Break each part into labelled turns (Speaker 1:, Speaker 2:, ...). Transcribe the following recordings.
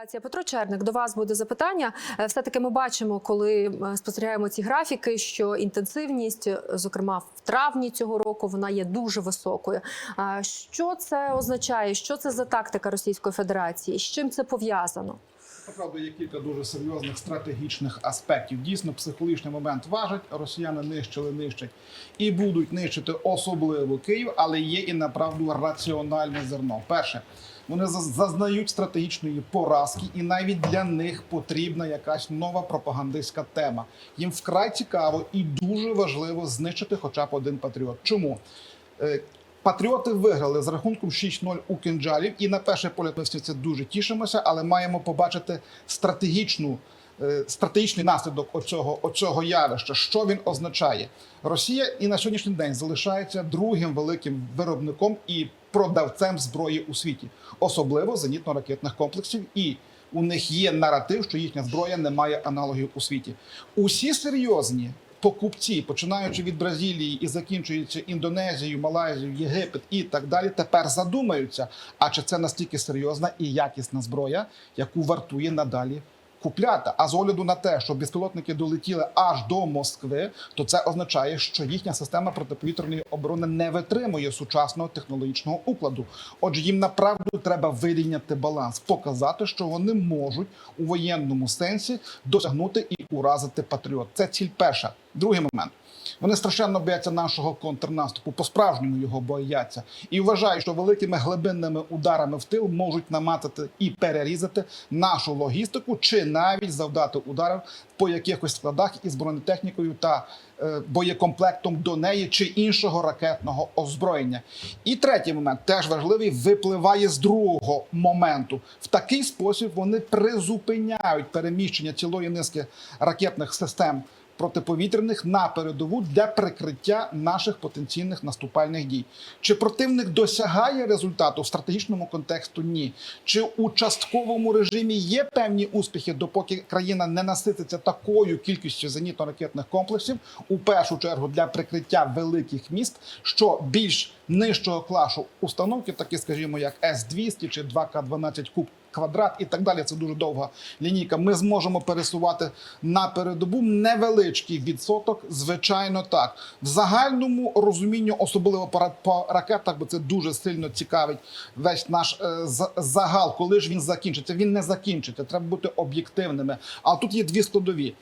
Speaker 1: Федерація Петро Черник, до вас буде запитання. Е, Все-таки ми бачимо, коли е, спостерігаємо ці графіки, що інтенсивність, е, зокрема в травні цього року, вона є дуже високою. Що це означає? Що це за тактика Російської Федерації? З чим це пов'язано?
Speaker 2: Правда, є кілька дуже серйозних стратегічних аспектів. Дійсно, психологічний момент важить. Росіяни нищили, нищать і будуть нищити особливо Київ, але є і направду раціональне зерно. Перше, вони заз- зазнають стратегічної поразки, і навіть для них потрібна якась нова пропагандистська тема. Їм вкрай цікаво і дуже важливо знищити хоча б один патріот. Чому? Е, Патріоти виграли з рахунком 6-0 у Кенджалів, і на перше поля ми це дуже тішимося, але маємо побачити стратегічну. Е, Стратегічний наслідок оцього, оцього явища, що він означає, Росія і на сьогоднішній день залишається другим великим виробником і продавцем зброї у світі, особливо зенітно-ракетних комплексів. І у них є наратив, що їхня зброя не має аналогів у світі. Усі серйозні покупці, починаючи від Бразилії і закінчуючи Індонезією, Малайзією, Єгипет і так далі, тепер задумаються, а чи це настільки серйозна і якісна зброя, яку вартує надалі купляти. А з огляду на те, що безпілотники долетіли аж до Москви, то це означає, що їхня система протиповітряної оборони не витримує сучасного технологічного укладу. Отже, їм направду треба вирівняти баланс, показати, що вони можуть у воєнному сенсі досягнути і уразити патріот. Це ціль перша. Другий момент. Вони страшенно бояться нашого контрнаступу, по-справжньому його бояться, і вважають, що великими глибинними ударами в тил можуть намацати і перерізати нашу логістику, чи навіть завдати ударів по якихось складах із бронетехнікою та е, боєкомплектом до неї чи іншого ракетного озброєння. І третій момент теж важливий випливає з другого моменту. В такий спосіб вони призупиняють переміщення цілої низки ракетних систем протиповітряних на передову для прикриття наших потенційних наступальних дій. Чи противник досягає результату в стратегічному контексту? Ні. Чи у частковому режимі є певні успіхи, допоки країна не насититься такою кількістю зенітно-ракетних комплексів, у першу чергу для прикриття великих міст, що більш нижчого класу установки, такі, скажімо, як С-200 чи 2К-12 Куб квадрат і так далі. Це дуже довга лінійка. Ми зможемо пересувати на передобу невеличкий відсоток. Звичайно, так в загальному розумінню, особливо по, ракетах, бо це дуже сильно цікавить весь наш е, загал. Коли ж він закінчиться? Він не закінчиться. Треба бути об'єктивними. А тут є дві складові.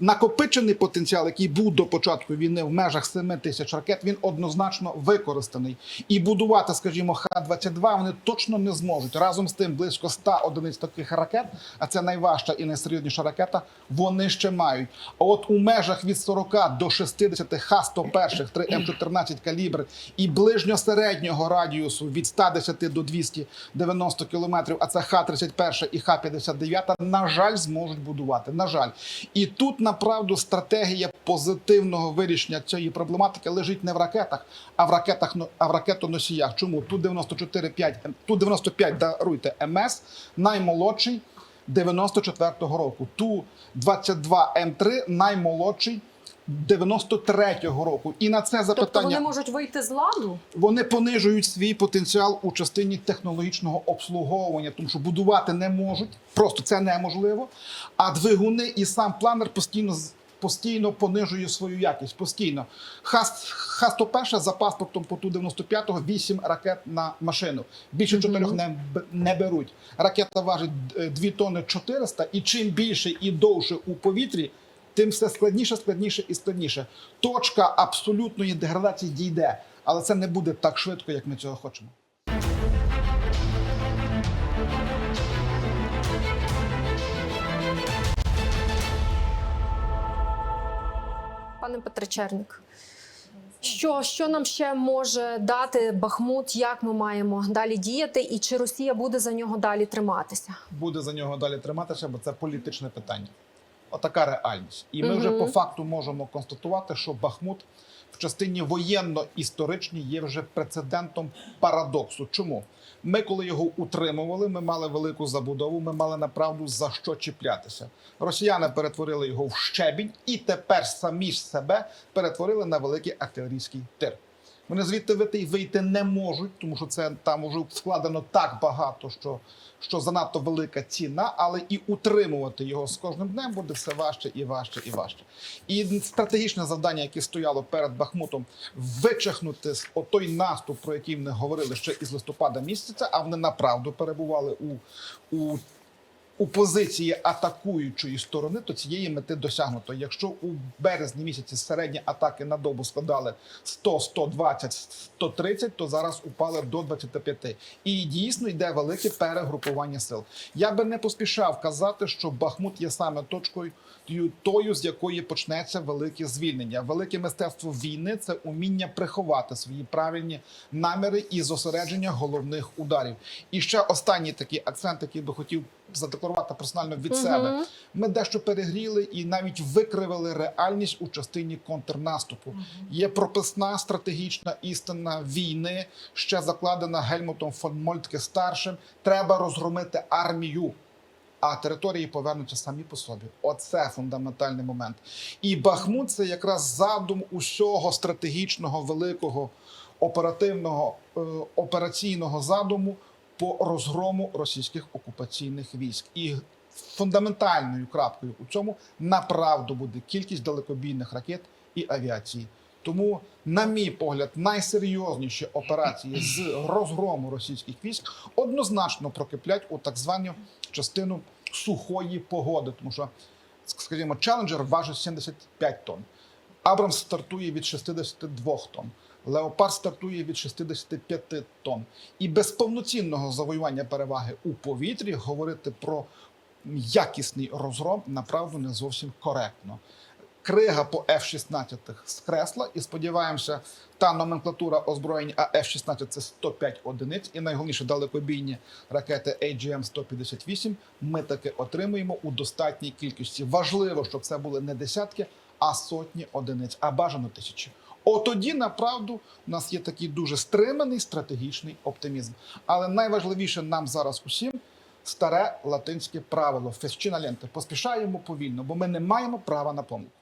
Speaker 2: Накопичений потенціал, який був до початку війни в межах 7 тисяч ракет, він однозначно використаний. І будувати, скажімо, Х-22 вони точно не зможуть. Разом з тим, близько 100 одиниць таких ракет, а це найважча і найсерйозніша ракета, вони ще мають. А от у межах від 40 до 60 Х-101, 3 М14 калібр і ближньо-середнього радіусу від 110 до 290 кілометрів, а це Х-31 і Х-59, на жаль, зможуть будувати. На жаль. І тут, направду, стратегія позитивного вирішення цієї проблематики лежить не в ракетах, а в ракетах, но- а в ракетоносіях. Чому? Ту 94-5, ту 95, даруйте, МС, наймолодший 94-го року. Ту 22 М3, наймолодший 93-го року. І на це
Speaker 1: Тобто вони можуть вийти з ладу?
Speaker 2: вони понижують свій потенціал у частині технологічного обслуговування, тому що будувати не можуть, просто це неможливо. А двигуни і сам планер постійно постійно понижує свою якість. Постійно. Х-101 за паспортом по Ту-95 8 ракет на машину. Більше чотирьох не, не беруть. Ракета важить е, 2 тонни 400, і чим більше і довше у повітрі, тим все складніше, складніше і складніше. Точка абсолютної деградації дійде, але це не буде так швидко, як ми цього хочемо.
Speaker 1: Пане Петре Черник, що, що нам ще може дати Бахмут? Як ми маємо далі діяти, і чи Росія буде за нього далі триматися?
Speaker 2: Буде за нього далі триматися, бо це політичне питання. Отака реальність. І ми вже по факту можемо констатувати, що Бахмут в частині воєнно-історичній є вже прецедентом парадоксу. Чому? Ми, коли його утримували, ми мали велику забудову, ми мали направду за що чіплятися. Росіяни перетворили його в щебінь, і тепер самі ж себе перетворили на великий артилерійський тир. Вони звідти вийти, не можуть, тому що це там вже вкладено так багато, що, що занадто велика ціна, але і утримувати його з кожним днем буде все важче і важче і важче. І стратегічне завдання, яке стояло перед Бахмутом, вичахнути отой наступ, про який вони говорили ще із листопада місяця, а вони направду перебували у, у у позиції атакуючої сторони, то цієї мети досягнуто. Якщо у березні місяці середні атаки на добу складали 100, 120, 130, то зараз упали до 25. І дійсно йде велике перегрупування сил. Я би не поспішав казати, що Бахмут є саме точкою тою, з якої почнеться велике звільнення. Велике мистецтво війни це уміння приховати свої правильні наміри і зосередження головних ударів. І ще останній такий акцент, який би хотів задекларувати персонально від себе. Ми дещо перегріли і навіть викривили реальність у частині контрнаступу. Є прописна стратегічна істина війни, ще закладена Гельмутом фон Мольтке старшим. Треба розгромити армію. А території повернуться самі по собі. Оце фундаментальний момент. І Бахмут це якраз задум усього стратегічного великого оперативного е, операційного задуму по розгрому російських окупаційних військ. І фундаментальною крапкою у цьому направду буде кількість далекобійних ракет і авіації. Тому, на мій погляд, найсерйозніші операції з розгрому російських військ однозначно прокиплять у так звану частину сухої погоди, тому що, скажімо, Челенджер важить 75 тонн. Абрамс стартує від 62 тонн. Леопард стартує від 65 тонн. І без повноцінного завоювання переваги у повітрі говорити про якісний розгром направду не зовсім коректно. Крига по F-16 скресла, і сподіваємося, та номенклатура озброєнь, а F-16 це 105 одиниць, і найголовніше далекобійні ракети AGM-158 ми таки отримуємо у достатній кількості. Важливо, щоб це були не десятки, а сотні одиниць, а бажано тисячі. Отоді, направду, у нас є такий дуже стриманий стратегічний оптимізм. Але найважливіше нам зараз усім старе латинське правило фесчина ленте. Поспішаємо повільно, бо ми не маємо права на помилку.